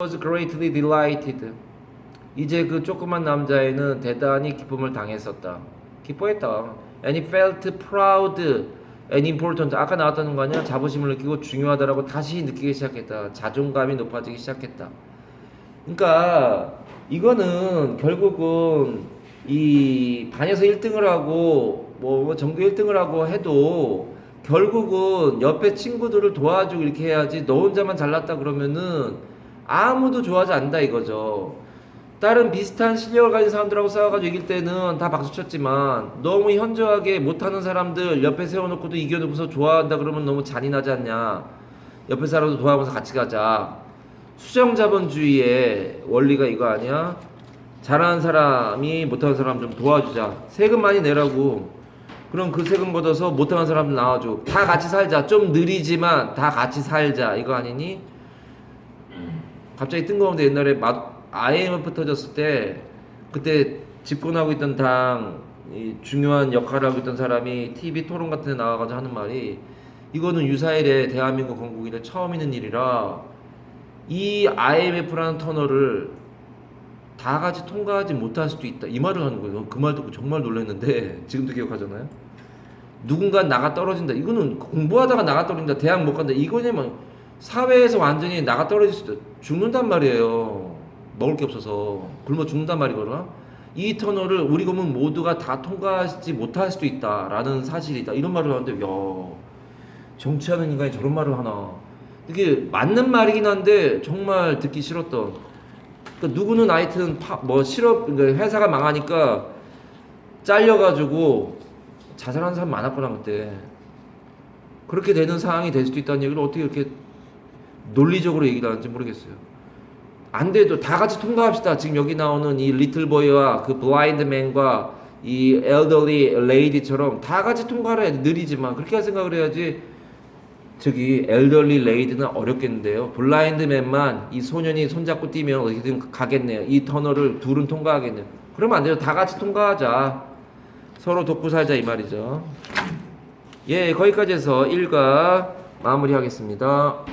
was greatly delighted. 이제 그 조그만 남자애는 대단히 기쁨을 당했었다. 기뻐했다. And he felt proud and important. 아까 나왔다는 거 아니야? 자부심을 느끼고 중요하다라고 다시 느끼기 시작했다. 자존감이 높아지기 시작했다. 그러니까 이거는 결국은 이 반에서 1등을 하고 뭐 전교 1등을 하고 해도 결국은 옆에 친구들을 도와주고 이렇게 해야지 너 혼자만 잘났다 그러면은 아무도 좋아하지 않는다 이거죠. 다른 비슷한 실력을 가진 사람들하고 싸워가지고 이길 때는 다 박수 쳤지만 너무 현저하게 못하는 사람들 옆에 세워놓고도 이겨놓고서 좋아한다 그러면 너무 잔인하지 않냐. 옆에 사람도 도와가면서 같이 가자. 수정자본주의의 원리가 이거 아니야? 잘하는 사람이 못하는 사람 좀 도와주자. 세금 많이 내라고. 그럼 그 세금 걷어서 못하는 사람들 나와줘. 다 같이 살자. 좀 느리지만 다 같이 살자. 이거 아니니? 갑자기 뜬금없는데 옛날에 마- IMF 터졌을 때 그때 집권하고 있던 당이 중요한 역할을 하고 있던 사람이 TV 토론 같은 데 나와가지고 하는 말이 이거는 유사일에 대한민국 건국일에 처음 있는 일이라 이 IMF라는 터널을 다 같이 통과하지 못할 수도 있다 이 말을 하는 거예요. 그 말 듣고 정말 놀랐는데 지금도 기억하잖아요. 누군가 나가 떨어진다. 이거는 공부하다가 나가 떨어진다. 대학 못 간다. 이거냐면 사회에서 완전히 나가 떨어질 수도 죽는단 말이에요. 먹을 게 없어서 굶어 죽는단 말이거든. 이 터널을 우리 government 모두가 다 통과하지 못할 수도 있다라는 사실이다. 이런 말을 하는데 야 정치하는 인간이 저런 말을 하나. 이게 맞는 말이긴 한데 정말 듣기 싫었던. 그러니까 누구는 하여튼 파, 뭐 실업 그러니까 회사가 망하니까 잘려가지고 자살하는 사람 많았구나 그때. 그렇게 되는 상황이 될 수도 있다는 얘기를 어떻게 이렇게 논리적으로 얘기를 하는지 모르겠어요. 안 돼도 다 같이 통과합시다. 지금 여기 나오는 이 리틀 보이와 그 블라인드 맨과 이 엘더리 레이디처럼 다 같이 통과를 해야 돼. 느리지만 그렇게 할 생각을 해야지. 저기 엘더리 레이드는 어렵겠는데요. 블라인드 맨만 이 소년이 손잡고 뛰면 어디든 가겠네요. 이 터널을 둘은 통과하겠네요. 그러면 안 돼요. 다 같이 통과하자. 서로 돕고 살자 이 말이죠. 예, 거기까지 해서 1과 마무리하겠습니다.